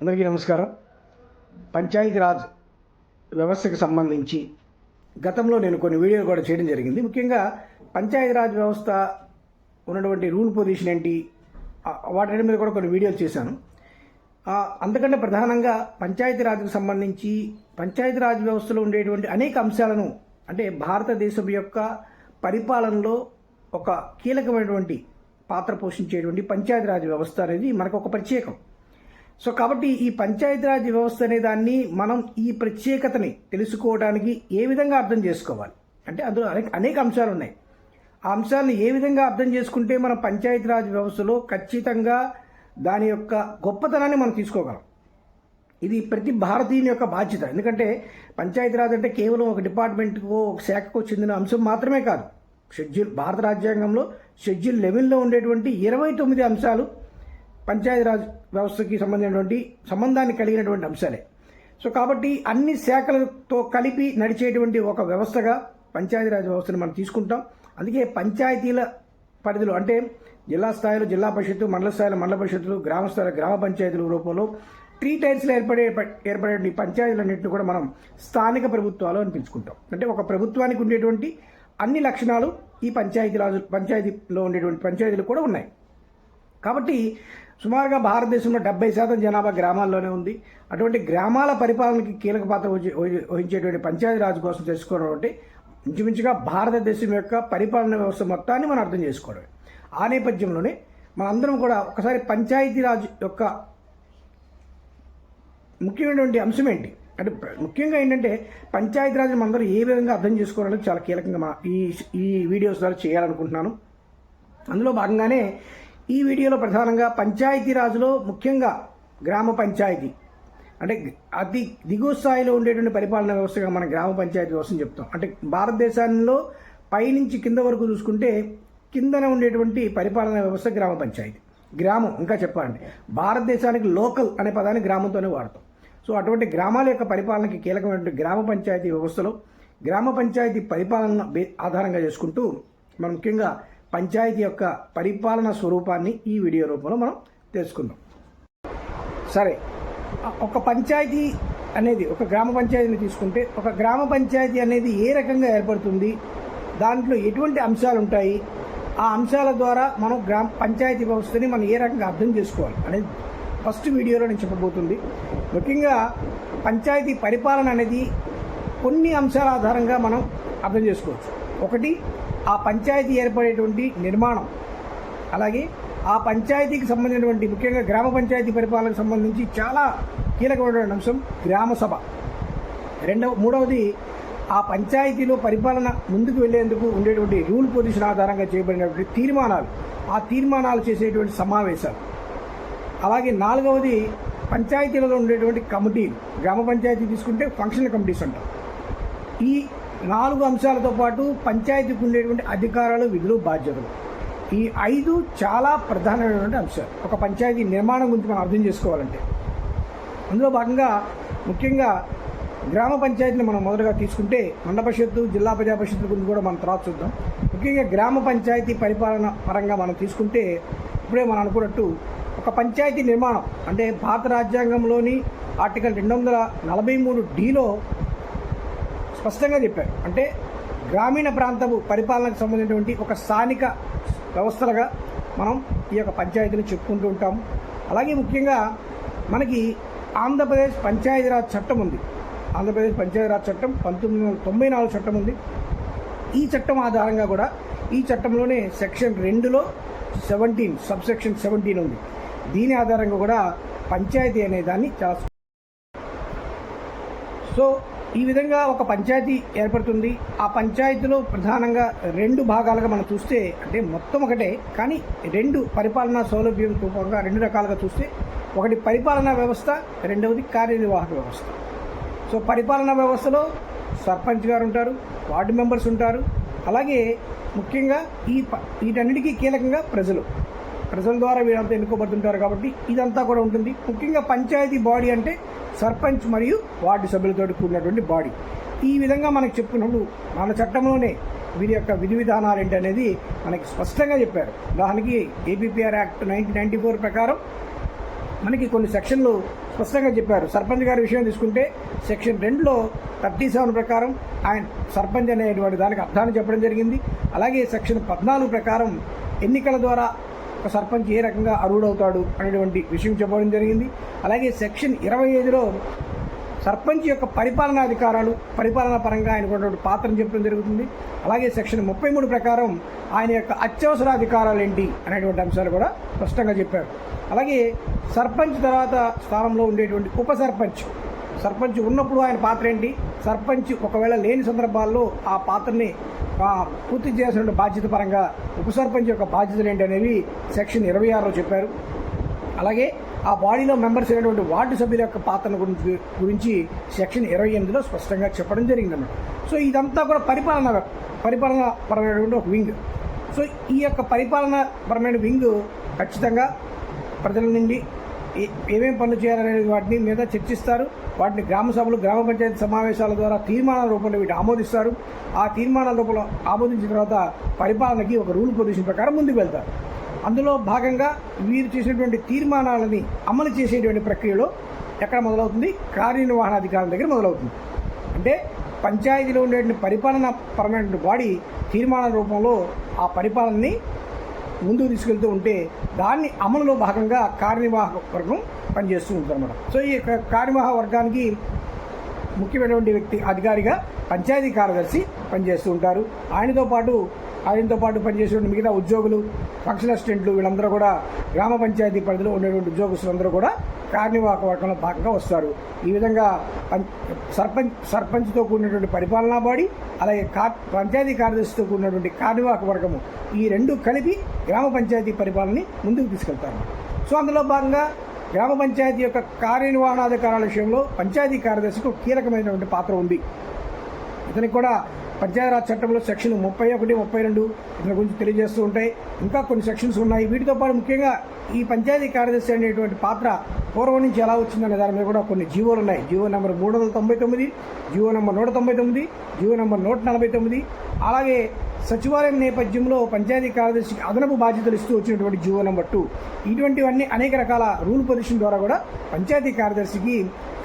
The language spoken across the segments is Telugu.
అందరికీ నమస్కారం. పంచాయతీరాజ్ వ్యవస్థకు సంబంధించి గతంలో నేను కొన్ని వీడియోలు కూడా చేయడం జరిగింది. ముఖ్యంగా పంచాయతీరాజ్ వ్యవస్థ ఉన్నటువంటి రూల్ పొజిషన్ ఏంటి వాటి మీద కూడా కొన్ని వీడియోలు చేశాను. అందుకంటే ప్రధానంగా పంచాయతీరాజ్కు సంబంధించి పంచాయతీరాజ్ వ్యవస్థలో ఉండేటువంటి అనేక అంశాలను అంటే భారతదేశం యొక్క పరిపాలనలో ఒక కీలకమైనటువంటి పాత్ర పోషించేటువంటి పంచాయతీరాజ్ వ్యవస్థ అనేది మనకు ఒక ప్రత్యేకం. సో కాబట్టి ఈ పంచాయతీరాజ్ వ్యవస్థ అనే దాన్ని మనం ఈ ప్రత్యేకతని తెలుసుకోవడానికి ఏ విధంగా అర్థం చేసుకోవాలి? అంటే అందులో అనేక అనేక అంశాలు ఉన్నాయి. ఆ అంశాలను ఏ విధంగా అర్థం చేసుకుంటే మనం పంచాయతీరాజ్ వ్యవస్థలో ఖచ్చితంగా దాని యొక్క గొప్పతనాన్ని మనం తీసుకోగలం? ఇది ప్రతి భారతీయుని యొక్క బాధ్యత. ఎందుకంటే పంచాయతీరాజ్ అంటే కేవలం ఒక డిపార్ట్మెంట్కు ఒక శాఖకు చెందిన అంశం మాత్రమే కాదు. షెడ్యూల్ భారత రాజ్యాంగంలో షెడ్యూల్ లెవెన్లో ఉండేటువంటి ఇరవై తొమ్మిది అంశాలు పంచాయతీరాజ్ వ్యవస్థకి సంబంధించినటువంటి సంబంధాన్ని కలిగినటువంటి అంశాలే. సో కాబట్టి అన్ని శాఖలతో కలిపి నడిచేటువంటి ఒక వ్యవస్థగా పంచాయతీరాజ్ వ్యవస్థను మనం తీసుకుంటాం. అందుకే పంచాయతీల పరిధిలో అంటే జిల్లా స్థాయిలో జిల్లా పరిషత్తు మండల స్థాయిలో మండల పరిషత్తులు గ్రామ స్థాయిలో గ్రామ పంచాయతీల రూపంలో త్రీ టైర్స్లో ఏర్పడే ఏర్పడే పంచాయతీలన్నింటినీ కూడా మనం స్థానిక ప్రభుత్వాలు అని పిలుచుకుంటాం. అంటే ఒక ప్రభుత్వానికి ఉండేటువంటి అన్ని లక్షణాలు ఈ పంచాయతీ రాజు పంచాయతీలో ఉండేటువంటి పంచాయతీలు కూడా ఉన్నాయి. కాబట్టి సుమారుగా భారతదేశంలో డెబ్బై శాతం జనాభా గ్రామాల్లోనే ఉంది. అటువంటి గ్రామాల పరిపాలనకి కీలక పాత్ర వహించేటువంటి పంచాయతీరాజ్ కోసం తెలుసుకోవడం అంటే ఇంచుమించుగా భారతదేశం యొక్క పరిపాలన వ్యవస్థ మొత్తాన్ని మనం అర్థం చేసుకోవడమే. ఆ నేపథ్యంలోనే మనందరం కూడా ఒకసారి పంచాయతీరాజ్ యొక్క ముఖ్యమైనటువంటి అంశం ఏంటి? అంటే ముఖ్యంగా ఏంటంటే పంచాయతీరాజ్ మనందరం ఏ విధంగా అర్థం చేసుకోవడానికి చాలా కీలకంగా మా ఈ ఈ వీడియోస్ ద్వారా చేయాలనుకుంటున్నాను. అందులో భాగంగానే ఈ వీడియోలో ప్రధానంగా పంచాయతీరాజ్లో ముఖ్యంగా గ్రామ పంచాయతీ. అంటే అతి దిగువ స్థాయిలో ఉండేటువంటి పరిపాలన వ్యవస్థగా మన గ్రామ పంచాయతీ వ్యవస్థను చెప్తాం. అంటే భారతదేశంలో పైనుంచి కింద వరకు చూసుకుంటే కిందన ఉండేటువంటి పరిపాలన వ్యవస్థ గ్రామ పంచాయతీ. గ్రామం ఇంకా చెప్పాలండి భారతదేశానికి లోకల్ అనే పదాన్ని గ్రామంతోనే వాడతాం. సో అటువంటి గ్రామాల యొక్క పరిపాలనకి కీలకమైనటువంటి గ్రామ పంచాయతీ వ్యవస్థలో గ్రామ పంచాయతీ పరిపాలన ఆధారంగా చేసుకుంటూ మనం ముఖ్యంగా పంచాయతీ యొక్క పరిపాలన స్వరూపాన్ని ఈ వీడియో రూపంలో మనం తెలుసుకుందాం. సరే ఒక పంచాయతీ అనేది ఒక గ్రామ పంచాయతీని తీసుకుంటే ఒక గ్రామ పంచాయతీ అనేది ఏ రకంగా ఏర్పడుతుంది? దాంట్లో ఎటువంటి అంశాలు ఉంటాయి? ఆ అంశాల ద్వారా మనం గ్రామ పంచాయతీ వ్యవస్థని మనం ఏ రకంగా అర్థం చేసుకోవాలి అనేది ఫస్ట్ వీడియోలో నేను చెప్పబోతుంది. ముఖ్యంగా పంచాయతీ పరిపాలన అనేది కొన్ని అంశాల ఆధారంగా మనం అర్థం చేసుకోవచ్చు. ఒకటి ఆ పంచాయతీ ఏర్పడేటువంటి నిర్మాణం అలాగే ఆ పంచాయతీకి సంబంధించినటువంటి ముఖ్యంగా గ్రామ పంచాయతీ పరిపాలనకు సంబంధించి చాలా కీలకమైనటువంటి అంశం గ్రామ సభ. రెండవ మూడవది ఆ పంచాయతీలో పరిపాలన ముందుకు వెళ్ళేందుకు ఉండేటువంటి రూల్ పొజిషన్ ఆధారంగా చేయబడినటువంటి తీర్మానాలు ఆ తీర్మానాలు చేసేటువంటి సమావేశాలు. అలాగే నాలుగవది పంచాయతీలలో ఉండేటువంటి కమిటీలు గ్రామ పంచాయతీ తీసుకుంటే ఫంక్షనల్ కమిటీస్ అంటారు ఈ నాలుగు అంశాలతో పాటు పంచాయతీకి ఉండేటువంటి అధికారాలు విధులు బాధ్యతలు. ఈ ఐదు చాలా ప్రధానమైనటువంటి అంశాలు. ఒక పంచాయతీ నిర్మాణం గురించి మనం అర్థం చేసుకోవాలంటే. అందులో భాగంగా ముఖ్యంగా గ్రామ పంచాయతీని మనం మొదటగా తీసుకుంటే మండల పరిషత్తు జిల్లా ప్రజా పరిషత్తు గురించి కూడా మనం తర్వాత చూద్దాం. ముఖ్యంగా గ్రామ పంచాయతీ పరిపాలన పరంగా మనం తీసుకుంటే ఇప్పుడే మనం అనుకున్నట్టు ఒక పంచాయతీ నిర్మాణం అంటే భారత రాజ్యాంగంలోని ఆర్టికల్ రెండు వందల నలభై మూడు డీలో స్పష్టంగా చెప్పారు అంటే గ్రామీణ ప్రాంతపు పరిపాలనకు సంబంధించినటువంటి ఒక స్థానిక వ్యవస్థలుగా మనం ఈ యొక్క పంచాయతీని చెప్పుకుంటూ ఉంటాం అలాగే ముఖ్యంగా మనకి ఆంధ్రప్రదేశ్ పంచాయతీరాజ్ చట్టం ఉంది. ఆంధ్రప్రదేశ్ పంచాయతీరాజ్ చట్టం పంతొమ్మిది వందల తొంభై నాలుగు చట్టం ఉంది. ఈ చట్టం ఆధారంగా కూడా ఈ చట్టంలోనే సెక్షన్ రెండులో సెవెంటీన్ సబ్ సెక్షన్ సెవెంటీన్ ఉంది. దీని ఆధారంగా కూడా పంచాయతీ అనే దాన్ని చాలా సో ఈ విధంగా ఒక పంచాయతీ ఏర్పడుతుంది. ఆ పంచాయతీలో ప్రధానంగా రెండు భాగాలుగా మనం చూస్తే అంటే మొత్తం ఒకటే కానీ రెండు పరిపాలనా సౌలభ్యం రూపంగా రెండు రకాలుగా చూస్తే ఒకటి పరిపాలనా వ్యవస్థ రెండవది కార్యనిర్వాహక వ్యవస్థ. సో పరిపాలనా వ్యవస్థలో సర్పంచ్ గారు ఉంటారు వార్డు మెంబర్స్ ఉంటారు. అలాగే ముఖ్యంగా ఈ ప- వీటన్నిటికీ కీలకంగా ప్రజలు. ప్రజల ద్వారా వీరంతా ఎన్నుకోబడుతుంటారు కాబట్టి ఇదంతా కూడా ఉంటుంది. ముఖ్యంగా పంచాయతీ బాడీ అంటే సర్పంచ్ మరియు వార్డు సభ్యులతో కూడినటువంటి బాడీ. ఈ విధంగా మనకు చెప్పుకున్నప్పుడు మన చట్టంలోనే వీరి యొక్క విధి విధానాలు ఏంటి అనేది మనకి స్పష్టంగా చెప్పారు. దానికి APPR act nineteen ninety four ప్రకారం మనకి కొన్ని సెక్షన్లు స్పష్టంగా చెప్పారు. సర్పంచ్ గారి విషయం తీసుకుంటే సెక్షన్ రెండులో థర్టీ సెవెన్ ప్రకారం ఆయన సర్పంచ్ అనేటువంటి దానికి అర్థాన్ని చెప్పడం జరిగింది. అలాగే సెక్షన్ పద్నాలుగు ప్రకారం ఎన్నికల ద్వారా ఒక సర్పంచ్ ఏ రకంగా అర్హుడవుతాడు అనేటువంటి విషయం చెప్పడం జరిగింది. అలాగే సెక్షన్ ఇరవై ఐదులో సర్పంచ్ యొక్క పరిపాలనా అధికారాలు పరిపాలనా పరంగా ఆయనకున్నటువంటి పాత్రను చెప్పడం జరుగుతుంది. అలాగే సెక్షన్ ముప్పై మూడు ప్రకారం ఆయన యొక్క అత్యవసర అధికారాలు ఏంటి అనేటువంటి అంశాలు కూడా స్పష్టంగా చెప్పారు. అలాగే సర్పంచ్ తర్వాత స్థానంలో ఉండేటువంటి ఉప సర్పంచ్ సర్పంచ్ ఉన్నప్పుడు ఆయన పాత్ర ఏంటి? సర్పంచ్ ఒకవేళ లేని సందర్భాల్లో ఆ పాత్రని పూర్తి చేసిన బాధ్యత పరంగా ఉప సర్పంచ్ యొక్క బాధ్యతలు ఏంటి అనేవి సెక్షన్ ఇరవై ఆరులో చెప్పారు. అలాగే ఆ బాడీలో మెంబర్స్ అయినటువంటి వార్డు సభ్యుల యొక్క పాత్రను గురించి గురించి సెక్షన్ ఇరవై ఎనిమిదిలో స్పష్టంగా చెప్పడం జరిగిందన్నమాట. సో ఇదంతా కూడా పరిపాలన పరిపాలన పరమైనటువంటి ఒక వింగ్. సో ఈ యొక్క పరిపాలన పరమైన వింగ్ ఖచ్చితంగా ప్రజల నుండి ఏ- పనులు చేయాలనే వాటిని మీద చర్చిస్తారు. వాటిని గ్రామ సభలు గ్రామ పంచాయతీ సమావేశాల ద్వారా తీర్మానాల రూపంలో వీటి ఆమోదిస్తారు. ఆ తీర్మానాల రూపంలో ఆమోదించిన తర్వాత పరిపాలనకి ఒక రూల్ పొజిషన్ ప్రకారం ముందుకు వెళ్తారు. అందులో భాగంగా వీరు చేసినటువంటి తీర్మానాలని అమలు చేసేటువంటి ప్రక్రియలో ఎక్కడ మొదలవుతుంది? కార్యనిర్వహణాధికారుల దగ్గర మొదలవుతుంది. అంటే పంచాయతీలో ఉండేటువంటి పరిపాలన పరమైనటువంటి బాడీ తీర్మాన రూపంలో ఆ పరిపాలనని ముందుకు తీసుకెళ్తూ ఉంటే దాన్ని అమలులో భాగంగా కార్యనిర్వాహక వర్గం పనిచేస్తూ ఉంటుందన్నమాట. సో ఈ కార్యనిర్వాహక వర్గానికి ముఖ్యమైనటువంటి వ్యక్తి అధికారిగా పంచాయతీ కార్యదర్శి పనిచేస్తూ ఉంటారు. ఆయనతో పాటు ఆయనతో పాటు పనిచేసే మిగతా ఉద్యోగులు ఫంక్షన్ అసిస్టెంట్లు వీళ్ళందరూ కూడా గ్రామ పంచాయతీ పరిధిలో ఉండేటువంటి ఉద్యోగస్తులందరూ కూడా కార్యనిర్వాహక వర్గంలో భాగంగా వస్తారు. ఈ విధంగా సర్పంచ్ సర్పంచ్తో కూడినటువంటి పరిపాలనా బాడీ అలాగే కా పంచాయతీ కార్యదర్శితో కూడినటువంటి కార్యనిర్వాహక వర్గము ఈ రెండు కలిపి గ్రామ పంచాయతీ పరిపాలనని ముందుకు తీసుకెళ్తారు. సో అందులో భాగంగా గ్రామ పంచాయతీ యొక్క కార్యనిర్వహణాధికారాల విషయంలో పంచాయతీ కార్యదర్శికి ఒక కీలకమైనటువంటి పాత్ర ఉంది. ఇతనికి కూడా పంచాయతీరాజ్ చట్టంలో సెక్షన్ ముప్పై ఒకటి ముప్పై రెండు ఇతని గురించి తెలియజేస్తూ ఉంటాయి. ఇంకా కొన్ని సెక్షన్స్ ఉన్నాయి. వీటితో పాటు ముఖ్యంగా ఈ పంచాయతీ కార్యదర్శి అనేటువంటి పాత్ర పూర్వం నుంచి ఎలా వచ్చిందనే దాని మీద కూడా కొన్ని జీవోలు ఉన్నాయి. జీవో నెంబర్ మూడు వందల తొంభై తొమ్మిది జీవో నెంబర్ నూట తొంభై తొమ్మిది జీవో నెంబర్ నూట నలభై తొమ్మిది అలాగే సచివాలయం నేపథ్యంలో పంచాయతీ కార్యదర్శికి అదనపు బాధ్యతలు ఇస్తూ వచ్చినటువంటి జీవో నెంబర్ టూ ఇటువంటివన్నీ అనేక రకాల రూల్ పొజిషన్ ద్వారా కూడా పంచాయతీ కార్యదర్శికి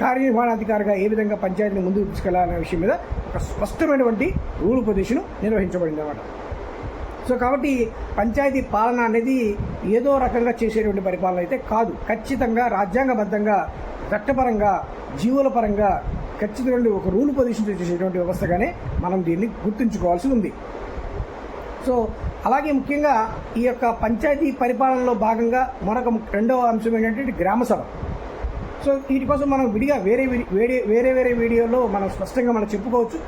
కార్యనిర్వహణాధికారిగా ఏ విధంగా పంచాయతీని ముందుకు తీసుకెళ్ళాలనే విషయం మీద ఒక స్పష్టమైనటువంటి రూల్ పొజిషన్ నిర్వహించబడింది అనమాట సో కాబట్టి పంచాయతీ పాలన అనేది ఏదో రకంగా చేసేటువంటి పరిపాలన అయితే కాదు. ఖచ్చితంగా రాజ్యాంగబద్ధంగా చట్టపరంగా జీవుల పరంగా ఖచ్చితమైన ఒక రూల్ పొజిషన్ చేసేటువంటి వ్యవస్థగానే మనం దీన్ని గుర్తుంచుకోవాల్సి ఉంది. సో అలాగే ముఖ్యంగా ఈ యొక్క పంచాయతీ పరిపాలనలో భాగంగా మరొక రెండవ అంశం ఏంటంటే గ్రామ సభ. సో వీటి కోసం మనం విడిగా వేరే వేరే వేరే వేరే వీడియోలో మనం స్పష్టంగా మనం చెప్పుకోవచ్చు.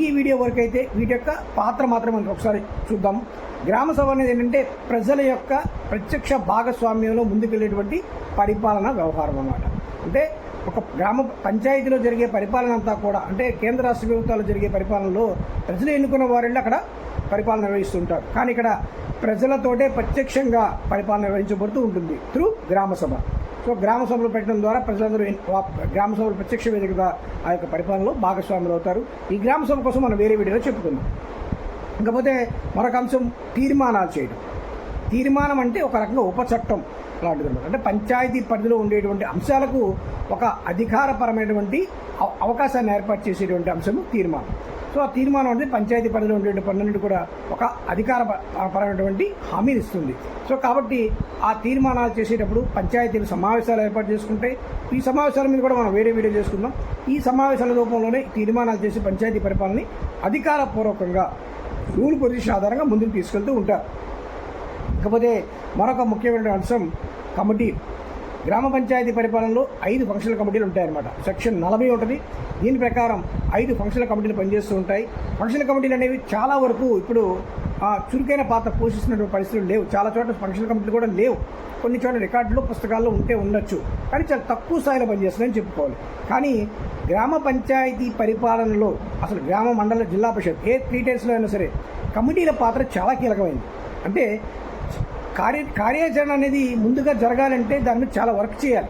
ఈ వీడియో వరకు అయితే వీటి యొక్క పాత్ర మాత్రం మనం ఒకసారి చూద్దాం. గ్రామ సభ అనేది ఏంటంటే ప్రజల యొక్క ప్రత్యక్ష భాగస్వామ్యంలో ముందుకెళ్ళేటువంటి పరిపాలన వ్యవహారం అన్నమాట. అంటే ఒక గ్రామ పంచాయతీలో జరిగే పరిపాలన అంతా కూడా అంటే కేంద్ర రాష్ట్ర ప్రభుత్వాలు జరిగే పరిపాలనలో ప్రజలు ఎన్నుకున్న వారిలో అక్కడ పరిపాలన నిర్వహిస్తుంటారు. కానీ ఇక్కడ ప్రజలతోటే ప్రత్యక్షంగా పరిపాలన నిర్వహించబడుతూ ఉంటుంది త్రూ గ్రామ సభ. సో గ్రామ సభలు పెట్టడం ద్వారా ప్రజలందరూ గ్రామ సభలు ప్రత్యక్ష వేదికగా ఆ యొక్క పరిపాలనలో భాగస్వాములు అవుతారు. ఈ గ్రామ సభ కోసం మనం వేరే వీడియోలో చెప్పుకుందాం. ఇంకపోతే మరొక అంశం తీర్మానాలు చేయడం. తీర్మానం అంటే ఒక రకంగా ఉపచట్టం లాంటిది అంటే పంచాయతీ పరిధిలో ఉండేటువంటి అంశాలకు ఒక అధికారపరమైనటువంటి అవ- అవకాశాన్ని ఏర్పాటు చేసేటువంటి అంశము తీర్మానం. సో ఆ తీర్మానం అనేది పంచాయతీ పరిధిలో ఉండేటువంటి పనులన్నిటి కూడా ఒక అధికార ప- పరమైనటువంటి హామీని ఇస్తుంది. సో కాబట్టి ఆ తీర్మానాలు చేసేటప్పుడు పంచాయతీలు సమావేశాలు ఏర్పాటు చేసుకుంటాయి ఈ సమావేశాల మీద కూడా మనం వేరే వీడియో చేసుకుందాం. ఈ సమావేశాల రూపంలోనే తీర్మానాలు చేసి పంచాయతీ పరిపాలనని అధికారపూర్వకంగా రూల్ పొజిషన్ ఆధారంగా ముందుకు తీసుకెళ్తూ ఉంటారు. ఇకపోతే మరొక ముఖ్యమైన అంశం కమిటీ గ్రామ పంచాయతీ పరిపాలనలో ఐదు ఫంక్షనల్ కమిటీలు ఉంటాయన్నమాట. సెక్షన్ నలభై ఉంటుంది దీని ప్రకారం ఐదు ఫంక్షనల్ కమిటీలు పనిచేస్తూ ఉంటాయి. ఫంక్షనల్ కమిటీలు అనేవి చాలా వరకు ఇప్పుడు ఆ, చురుకైన పాత్ర పోషిస్తున్నటువంటి పరిస్థితులు లేవు. చాలా చోట్ల ఫంక్షనల్ కమిటీలు కూడా లేవు. కొన్ని చోట్ల రికార్డులు పుస్తకాల్లో ఉంటే ఉండొచ్చు. కానీ చాలా తక్కువ స్థాయిలో పనిచేస్తున్నాయని చెప్పుకోవాలి. కానీ గ్రామ పంచాయతీ పరిపాలనలో అసలు గ్రామ మండల జిల్లా పరిషత్ ఏ త్రీ డేస్లో అయినా సరే కమిటీల పాత్ర చాలా కీలకమైంది. అంటే కార్య కార్యాచరణ అనేది ముందుగా జరగాలంటే దాని మీద చాలా వర్క్ చేయాలి.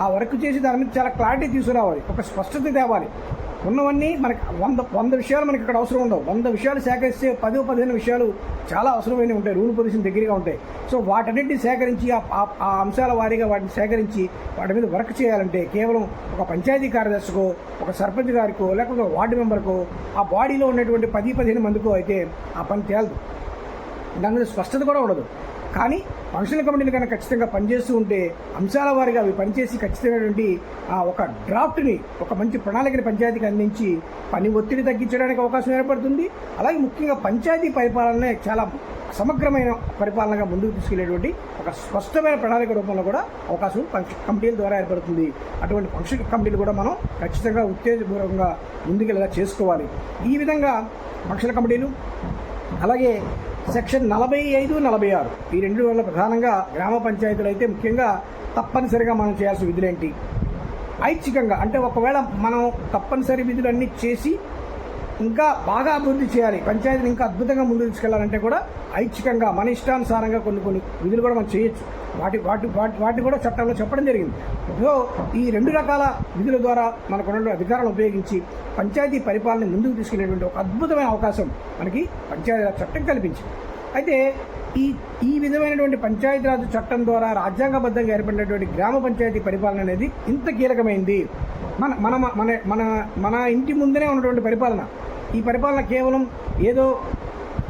ఆ వర్క్ చేసి దాని మీద చాలా క్లారిటీ తీసుకురావాలి. ఒక స్పష్టత తేవాలి. ఉన్నవన్నీ మనకి వంద వంద విషయాలు మనకి ఇక్కడ అవసరం ఉండవు. వంద విషయాలు సేకరిస్తే పదో పదిహేను విషయాలు చాలా అవసరమైన ఉంటాయి. రూల్ పొజిషన్ దగ్గరగా ఉంటాయి. సో వాటన్నిటిని సేకరించి ఆ- ఆ- అంశాల వారీగా వాటిని సేకరించి వాటి మీద వర్క్ చేయాలంటే కేవలం ఒక పంచాయతీ కార్యదర్శికో ఒక సర్పంచ్ గారికో లేకపోతే ఒక వార్డు మెంబర్కో ఆ బాడీలో ఉన్నటువంటి పది పదిహేను మందికో అయితే ఆ పని తేలదు. దాని మీద స్పష్టత కూడా ఉండదు. కానీ ఫంక్షనల్ కమిటీని కనుక ఖచ్చితంగా పనిచేస్తూ ఉంటే అంశాల వారిగా అవి పనిచేసి ఖచ్చితమైనటువంటి ఆ ఒక డ్రాఫ్ట్ని ఒక మంచి ప్రణాళికని పంచాయతీకి అందించి పని ఒత్తిడి తగ్గించడానికి అవకాశం ఏర్పడుతుంది. అలాగే ముఖ్యంగా పంచాయతీ పరిపాలన చాలా సమగ్రమైన పరిపాలనగా ముందుకు తీసుకెళ్ళేటువంటి ఒక స్పష్టమైన ప్రణాళిక రూపంలో కూడా అవకాశం ఫంక్షన్ కమిటీల ద్వారా ఏర్పడుతుంది. అటువంటి ఫంక్షన్ కమిటీలు కూడా మనం ఖచ్చితంగా ఉత్తేజపూర్వకంగా ముందుకెళ్ళేలా చేసుకోవాలి. ఈ విధంగా ఫంక్షన్ కమిటీలు అలాగే సెక్షన్ నలభై ఐదు నలభై ఆరు. ఈ రెండు వల్ల ప్రధానంగా గ్రామ పంచాయతీలు అయితే ముఖ్యంగా తప్పనిసరిగా మనం చేయాల్సిన విధులేంటి ఐచ్ఛికంగా అంటే ఒకవేళ మనం తప్పనిసరి విధులన్నీ చేసి ఇంకా బాగా అభివృద్ధి చేయాలి. పంచాయతీని ఇంకా అద్భుతంగా ముందుకు తీసుకెళ్ళాలంటే కూడా ఐచ్ఛికంగా మన ఇష్టానుసారంగా కొన్ని కొన్ని విధులు కూడా మనం చేయొచ్చు. వాటి వాటి వాటి వాటిని కూడా చట్టంలో చెప్పడం జరిగింది. సో ఈ రెండు రకాల విధుల ద్వారా మనకు ఉన్న అధికారాలను ఉపయోగించి పంచాయతీ పరిపాలన ముందుకు తీసుకెళ్ళేటువంటి ఒక అద్భుతమైన అవకాశం మనకి పంచాయతీరాజ్ చట్టం కల్పించింది. అయితే ఈ ఈ విధమైనటువంటి పంచాయతీరాజ్ చట్టం ద్వారా రాజ్యాంగబద్ధంగా ఏర్పడినటువంటి గ్రామ పంచాయతీ పరిపాలన అనేది ఇంత కీలకమైంది. మన మన మన మన మన ఇంటి ముందరే ఉన్నటువంటి పరిపాలన. ఈ పరిపాలన కేవలం ఏదో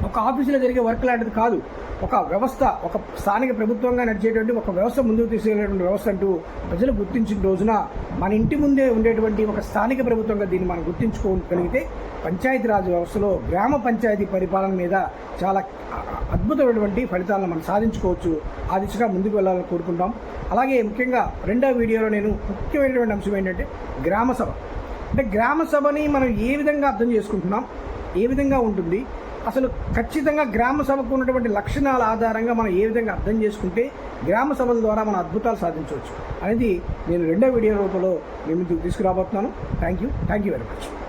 ఒక ఆఫీసులో జరిగే వర్క్ లాంటిది కాదు. ఒక వ్యవస్థ ఒక స్థానిక ప్రభుత్వంగా నడిచేటువంటి ఒక వ్యవస్థ ముందుకు తీసుకెళ్ళేటువంటి వ్యవస్థ అంటూ ప్రజలు గుర్తించిన రోజున మన ఇంటి ముందే ఉండేటువంటి ఒక స్థానిక ప్రభుత్వంగా దీన్ని మనం గుర్తించుకోగలిగితే పంచాయతీరాజ్ వ్యవస్థలో గ్రామ పంచాయతీ పరిపాలన మీద చాలా అద్భుతమైనటువంటి ఫలితాలను మనం సాధించుకోవచ్చు. ఆ దిశగా ముందుకు వెళ్ళాలని కోరుకుంటాం. అలాగే ముఖ్యంగా రెండో వీడియోలో నేను ముఖ్యమైనటువంటి అంశం ఏంటంటే గ్రామ సభ. అంటే గ్రామ సభని మనం ఏ విధంగా అర్థం చేసుకుంటున్నాం? ఏ విధంగా ఉంటుంది? అసలు ఖచ్చితంగా గ్రామ సభకు ఉన్నటువంటి లక్షణాల ఆధారంగా మనం ఏ విధంగా అర్థం చేసుకుంటే గ్రామ సభల ద్వారా మనం అద్భుతాలు సాధించవచ్చు అనేది నేను రెండో వీడియో రూపంలో మీ ముందుకు తీసుకురాబోతున్నాను. Thank you thank you very much